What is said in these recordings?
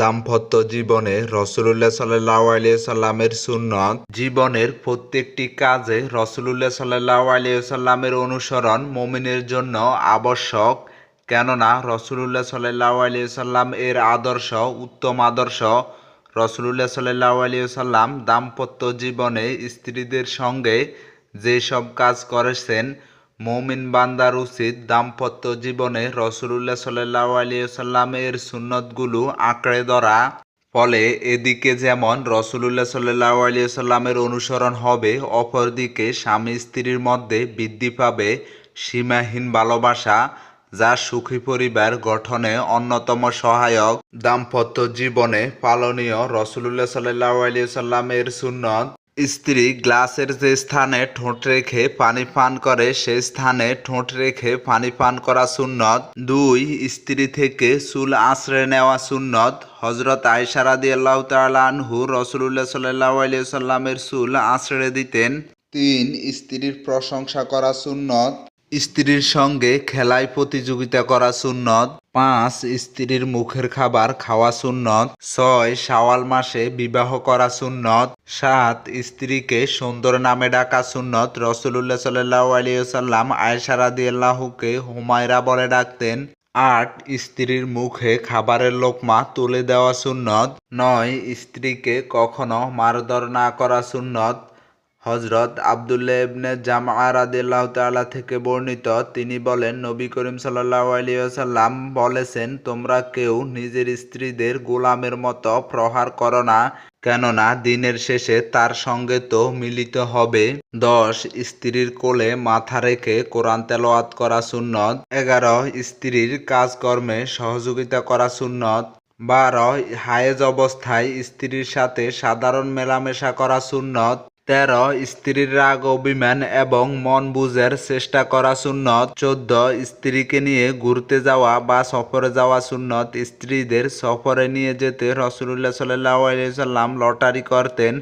দাম্পত্য জীবনে রসুলুল্লাহ সাল্লাহ আলিয়া সাল্লামের সুন্নত, জীবনের প্রত্যেকটি কাজে রসুলুল্লাহ সাল্লাহ আলিয়া সাল্লামের অনুসরণ মোমিনের জন্য আবশ্যক। কেননা রসুলুল্লাহ সাল্লাহ আলিয়া সাল্লাম এর আদর্শ, উত্তম আদর্শ। রসুলুল্লাহ সাল্লাহ আলিয়া সাল্লাম দাম্পত্য জীবনে স্ত্রীদের সঙ্গে যেসব কাজ করেছেন মৌমিন বান্দার উচিত দাম্পত্য জীবনে রসুলুল্লাহ সাল্লাহ আলিয়াল্লামের সুন্নতগুলো আঁকড়ে ধরা। ফলে এদিকে যেমন রসুলুল্লাহ সাল্লাহ আলিয়াল্লামের অনুসরণ হবে, অপরদিকে স্বামী স্ত্রীর মধ্যে বৃদ্ধি পাবে সীমাহীন ভালোবাসা, যা সুখী পরিবার গঠনে অন্যতম সহায়ক। দাম্পত্য জীবনে পালনীয় রসুলুল্লাহ সাল্লাহ আলিয়াল্লামের সুন্নত স্ত্রী গ্লাসের যে স্থানে ঠোঁট রেখে পানি পান করে, সে স্থানে ঠোঁট রেখে পানি পান করা সুন্নত। দুই, স্ত্রী থেকে চুল আশ্রয় নেওয়া সুন্নত। হজরত আয়সারাদি আল্লাহ তালহু রসুল্লাহ সাল্লাহ সাল্লামের চুল আশ্রয় দিতেন। তিন, স্ত্রীর প্রশংসা করা সুন্নত। স্ত্রীর সঙ্গে খেলায় প্রতিযোগিতা করা সুন্নত। পাঁচ স্ত্রীর মুখের খাবার খাওয়া সুন্নত, ছয় শাওয়াল মাসে বিবাহ করা সুন্নত, সাত স্ত্রীকে সুন্দর নামে ডাকা সুন্নত। রসুল্লাহ সাল্লাহ আলিয়াল্লাম আয়সারাদি আল্লাহকে হুমায়রা বলে ডাকতেন, আট স্ত্রীর মুখে খাবারের লোকমা তুলে দেওয়া সুন্নত, নয় স্ত্রীকে কখনো মারধর না করা সুন্নত। হজরত আবদুল্লাহ ইবনে জামা রাদিল্লাহ তাআলা থেকে বর্ণিত, তিনি বলেন, নবী করিম সাল্লাহ আলিয়াল্লাম বলেছেন, তোমরা কেউ নিজের স্ত্রীদের গোলামের মতো প্রহার করো না, কেননা দিনের শেষে তার সঙ্গে তো মিলিত হবে। দশ স্ত্রীর কোলে মাথা রেখে কোরআন তেলাওয়াত করা সুন্নত, এগারো স্ত্রীর কাজকর্মে সহযোগিতা করা সুন্নত, বারো হায়েজ অবস্থায় স্ত্রীর সাথে সাধারণ মেলামেশা করা সুন্নত তেরো, স্ত্রীর রাগ, অভিমান এবং মন বুঝের চেষ্টা করা সুন্নত। চোদ্দ, স্ত্রীকে নিয়ে ঘুরতে যাওয়া বা সফরে যাওয়া সুন্নত। স্ত্রীদের সফরে নিয়ে যেতে রসুল্লাহ সাল্লাহ লটারি করতেন।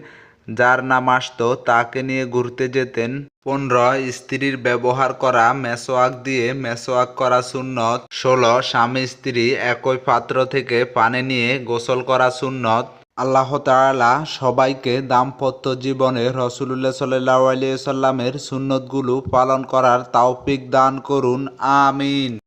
যার নাম আসতো, তাকে নিয়ে ঘুরতে যেতেন। পনেরো, স্ত্রীর ব্যবহার করা মেসোয়াক দিয়ে মেসোয়াক করা সুন্নত। ষোলো স্বামী স্ত্রী একই পাত্র থেকে পানি নিয়ে গোসল করা সুন্নত। আল্লাহ তালা সবাইকে দাম্পত্য জীবনে রসুল্লাহ সাল্লাহ আলিয়া সাল্লামের সুন্নতগুলো পালন করার তাওফিক দান করুন, আমিন।